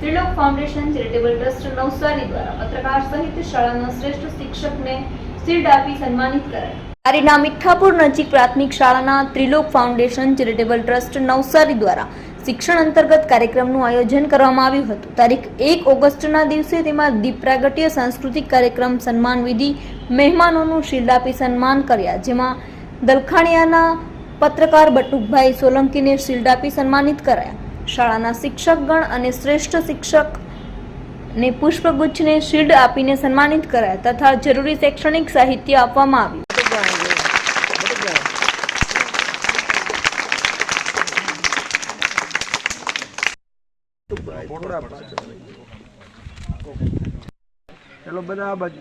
Trilok foundation charitable trust Navsari દ્વારા પત્રકાર સહિત શાળાના શ્રેષ્ઠ શિક્ષકને શિલ્ડ આપી સન્માનિત કરાયા અરીના મીઠાપુર નજીક પ્રાથમિક શાળાના Trilok foundation charitable trust Navsari દ્વારા શિક્ષણ અંતર્ગત કાર્યક્રમનું આયોજન કરવામાં આવ્યું હતું. તારીખ એક ઓગસ્ટના દિવસે તેમાં દીપ પ્રાગટ્ય સાંસ્કૃતિક કાર્યક્રમ સન્માન વિધિ મહેમાનોનું શિલ્ડાપી સન્માન કર્યા, જેમાં દલખાણિયાના પત્રકાર બટુકભાઈ સોલંકીને શિલ્ડાપી સન્માનિત કરાયા. શાળાના શિક્ષકગણ અને શ્રેષ્ઠ શિક્ષક ને પુષ્પગુચ્છને શિલ્ડ આપીને સન્માનિત કરાયા તથા જરૂરી શૈક્ષણિક સાહિત્ય આપવામાં આવ્યું. ચલો બધા આ બાજુ.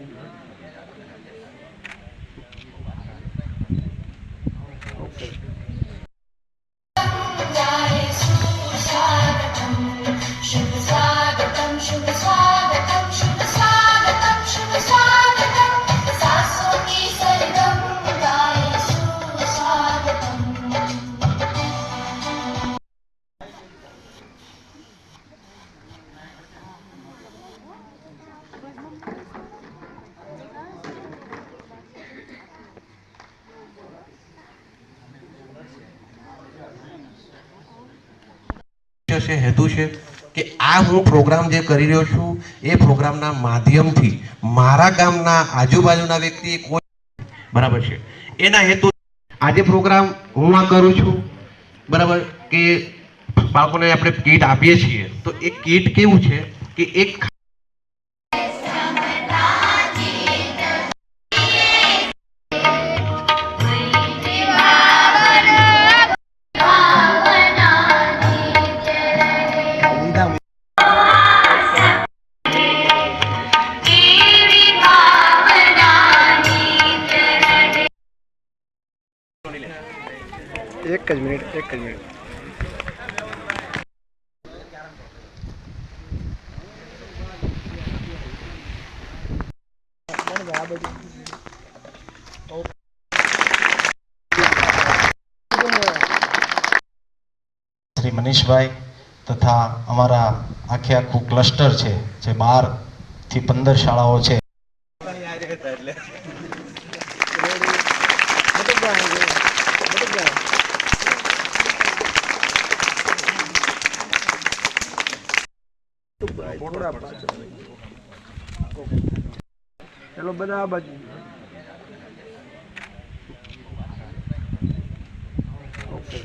છે હેતુ છે કે આ હું પ્રોગ્રામ જે કરી રહ્યો છું, એ પ્રોગ્રામના માધ્યમથી મારા ગામના આજુબાજુના વ્યક્તિ કોઈ બરાબર છે. એના હેતુ આજે પ્રોગ્રામ હું આ કરું છું. બરાબર? કે બાળકોને આપણે કીટ આપીએ છીએ. તો એ કીટ કેવું છે? કે એક એક જ મિનિટ એક જ મિનિટ. શ્રી મનીષભાઈ તથા અમારા આખે આખું ક્લસ્ટર છે જે બારથી પંદર શાળાઓ છે. ચલો બધા આ બાજુ. ઓકે